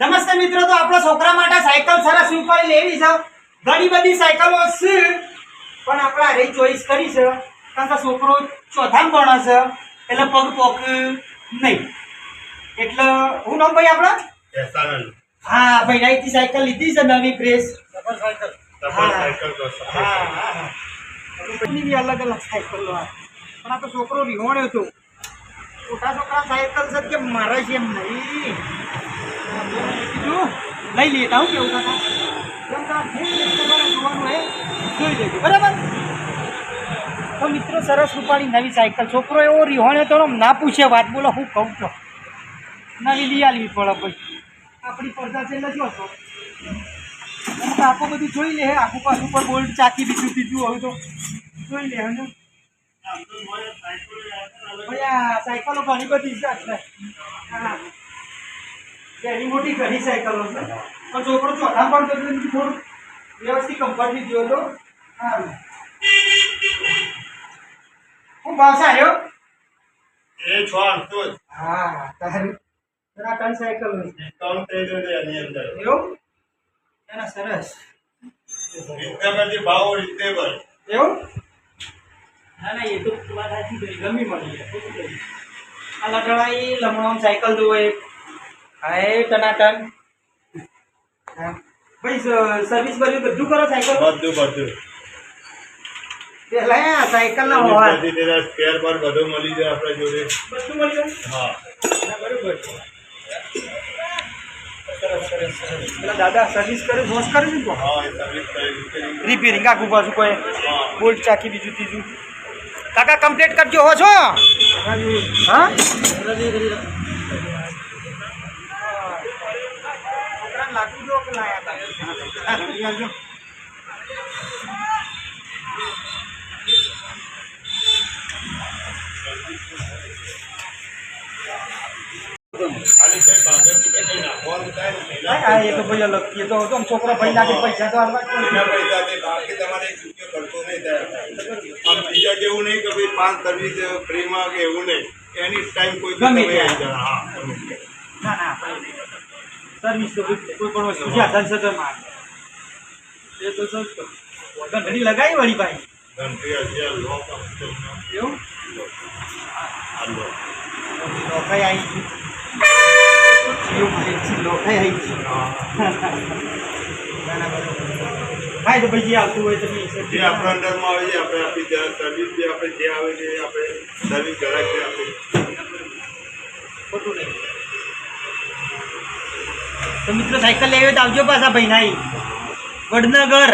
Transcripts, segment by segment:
નમસ્તે મિત્રો તો આપણા છોકરા માટે સાયકલ સરસ ઉપાડી લેવી છે. ઘણી બધી સાયકલો છે પણ આપણે હારે ચોઈસ કરી છે. કારણ કે છોકરો ચોથામાં ભણે છે એટલે પગ પોક નહીં. એટલે હું નામ ભાઈ આપણા? હા ભાઈ નાઈથી સાયકલ લીધી છે નવી પ્રેસ. સાયકલ. હા. અલગ અલગ સાયકલો પણ આ તો છોકરો રીહોણ્યો હતો મોટા છોકરા સાયકલ છે કે મારે છે એમ નહીં. લઈ લઈએ, તાવ કેવું કાકા જોઈ લેજો બરાબર? તો મિત્રો, સરસ રૂપાળી નવી સાયકલ. છોકરો એવો રિહોણે તો ના પૂછે વાત, બોલો, હું કહું તો. નવી લઈ આલવી પડે ભાઈ. આપણી પડદા છે નથી હોતો આખું બધું જોઈ લે, આખું પાછું પર બોલ્ટ, ચાકી, બીજું બીજું હોય તો જોઈ લે, હે ભાઈ, આ સાયકલો ઘણી બધી છે હા. ઘણી મોટી ઘણી સાયકલો છે. પણ છોકરો ચોથા પણ તો થોડું વ્યવસ્થિત કમ્ફર્ટ લીધો હતો. સારું. હું ભાવ સાર્યો એ છ જ. હા તારું. તરા ત્રણ સાયકલો ડિસ્કાઉન્ટ થઈ જશે એની અંદર. એવું? એના સરસ. રીઝનેબલ ભાવ રીઝનેબલ એવું? ના ના એ તો વાત સાચી ગમી મળી. આ શું એ લમણો સાયકલ જોવે હા એ ટનાટન. હા. ભાઈ સ- સર્વિસ બધું બધું કરો સાયકલ બધું બધું. પેલા સાયકલ ના હોવા સ્પેર પર બધું મળી જાય આપણે જોડે. બધું મળી જાય? હા. બરોબર છે. સરસ સરસ સરસ. પેલા દાદા સર્વિસ કર્યું વોશ કરે છે ને તો રિપેરિંગ આખું પાછું કોઈ? બોલ્ટ ચાકી બીજું ત્રીજું. કાકા કમ્પ્લીટ કરજો હો છો? હા છોકરાને લાગતું જો કે લાયા હતા. ખાલી કઈ બાંધણ કે કઈ નાખવાનું થાય ને હા, હા, એ તો ભાઈ અલગ એ તો હતો છોકરો ભાઈ લાગે પૈસા તો એના પૈસા તે બાકી તમારે રૂપિયો નહીં થાય આમ બીજા જેવું નહીં કે ભાઈ પાંચ સર્વિસ ફ્રીમાં કે એવું નહીં એની ટાઈમ કોઈ ગમે ના ના સર્વિસ કોઈ પણ વસ્તુ છે ધન એ તો સસ્તો ઘડી લગાવી વાળી ભાઈ. એવું? લોખાઈ આવી ગયું. લોખાઈ આવી ગયું. ભાઈ તો પછી આવતું હોય તમે જે આપણા અંડરમાં આવે છે આપણે આપી સર્વિસ જે આપણે જે આવે છે આપણે સર્વિસ ગ્રાહક જે આપે. ખોટું નહીં. તો મિત્રો સાયકલ લેવી હોય તો આવજો પાછા ભાઈ નાઈ. વડનગર.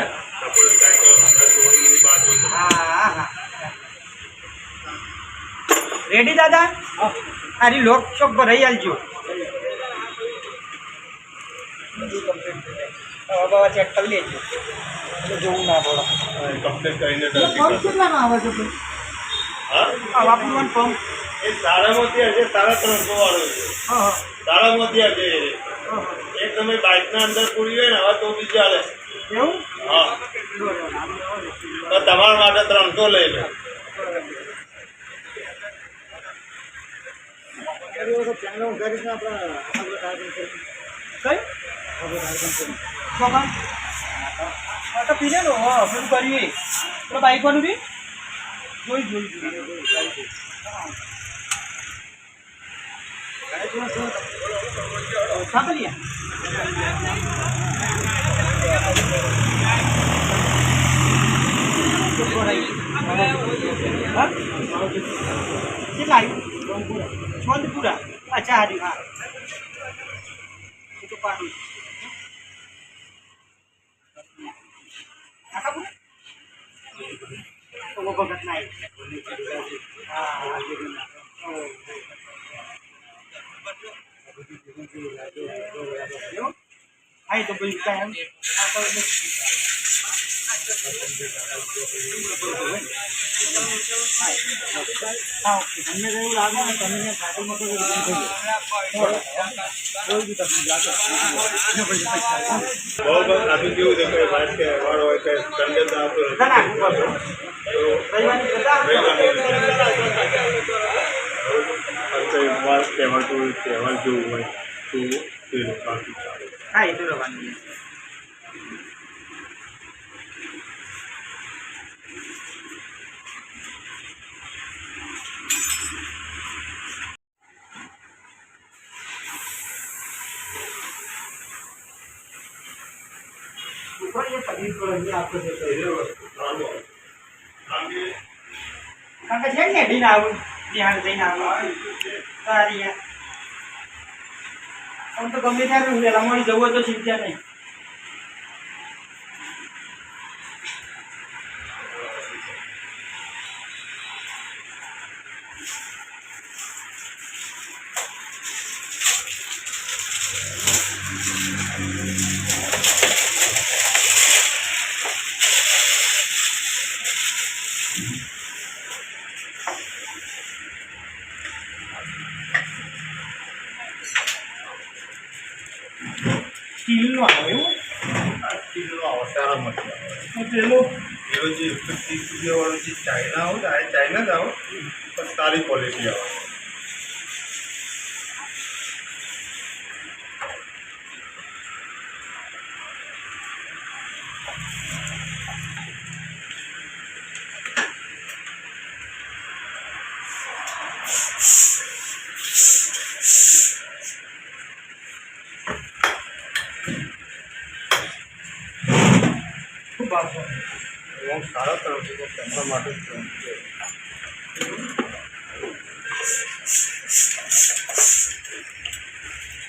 રેડી દાદા? આરી લોક ચોક ભરાઈ આલજો આવજો ચેક કરી લેજો. જોવું ના પડે. કમ્પ્લીટ કરીને પંપ કેટલાનો આવે છે હા? આ વાપરવાનું પંપ એ સારામાંથી હશે સાડા ત્રણસો વાળો છે. હા હા. સારામાંથી. એક તમે બાઇકના અંદર પૂરી હોય ને હવે તો બી ચાલે. હા. તો તમારા માટે ત્રણસો લઈ લે. બાઈક વાળું બી? જોઈ જોઈ જોઈ. કેટલા આવ્યું છોંદપુરા અચ્છા હારી હા એ તો પાડું આખાપુરા ઓ ભગત ના હા કાંઈ એટલે હા ઓકે તમને એવું લાગે ને તમે ત્યાં સાયકલમાં તો. કોઈ કેવું છે કે બાઇક કે વાર હોય કે આવતો ઉપર તો. રવિવારની રજા કંઈ વાર તહેવાર કોઈ તહેવાર જેવું હોય તો એ રોકાણથી ચાલે હા એ તો રોકાણ છે. ઉપર એ તકલીફ છે તો. ને ઢીલા આવું ત્યાં જઈને આવ્યો તો ગમે ત્યારે વહેલા મળી જવું હોય તો ચિંતા નહીં સ્ટીલનો આવે એવું હું પેલું ચાઇના આવો ચાઇના જ આવો પણ સારી ક્વોલિટી આવે.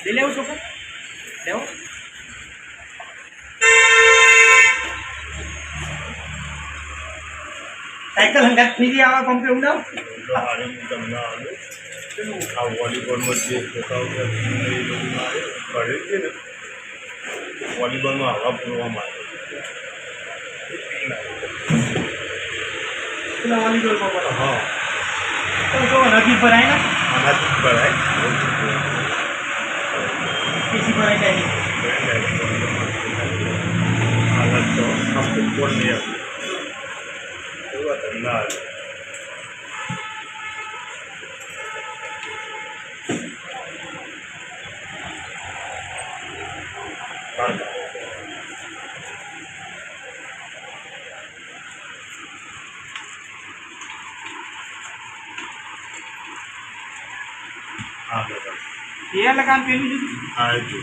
લઈ લેવું છું કે લેવું સાયકલ હંગાત ફીરી આવા પંપે ઉડાવ હારે હું તમને આવે આ વોલીબોલમાં જે છોકરાઓ એ બધું આવે છે ને. વોલીબોલમાં હવા પૂરવા માટે એ પીન આવે છે. પેલા વોલીબોલ પર હા તો જો નદી ભરાય ને જ ભરાય એસી ભરાઈ જાય હાલત તો નહીં આવે એવા ધંધા એ લગામ પેલું જુદું આ જો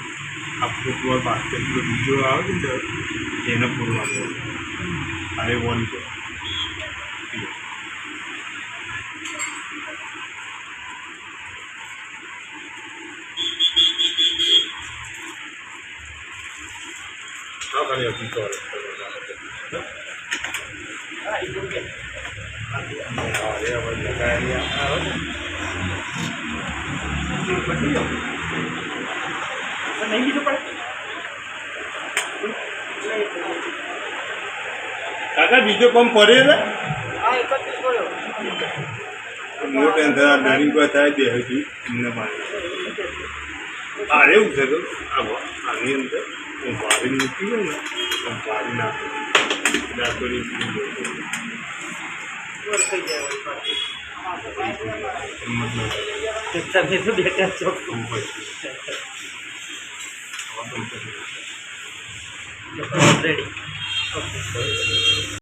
આ ફૂટબોલ બાસ્કેટનો બીજો આવે છે ને એને પૂરવાનું અરે નહીં બીજું પણ. કાકા બીજો પંપ પડે ને? પડ્યો મોટે અંધારા ડરિંગ કોઈ થાય બે હજી એમને પાણી એવું છે આવો આની અંદર હું મૂકી ગયો ને નાખું આ થોડી ઉતરી ગયો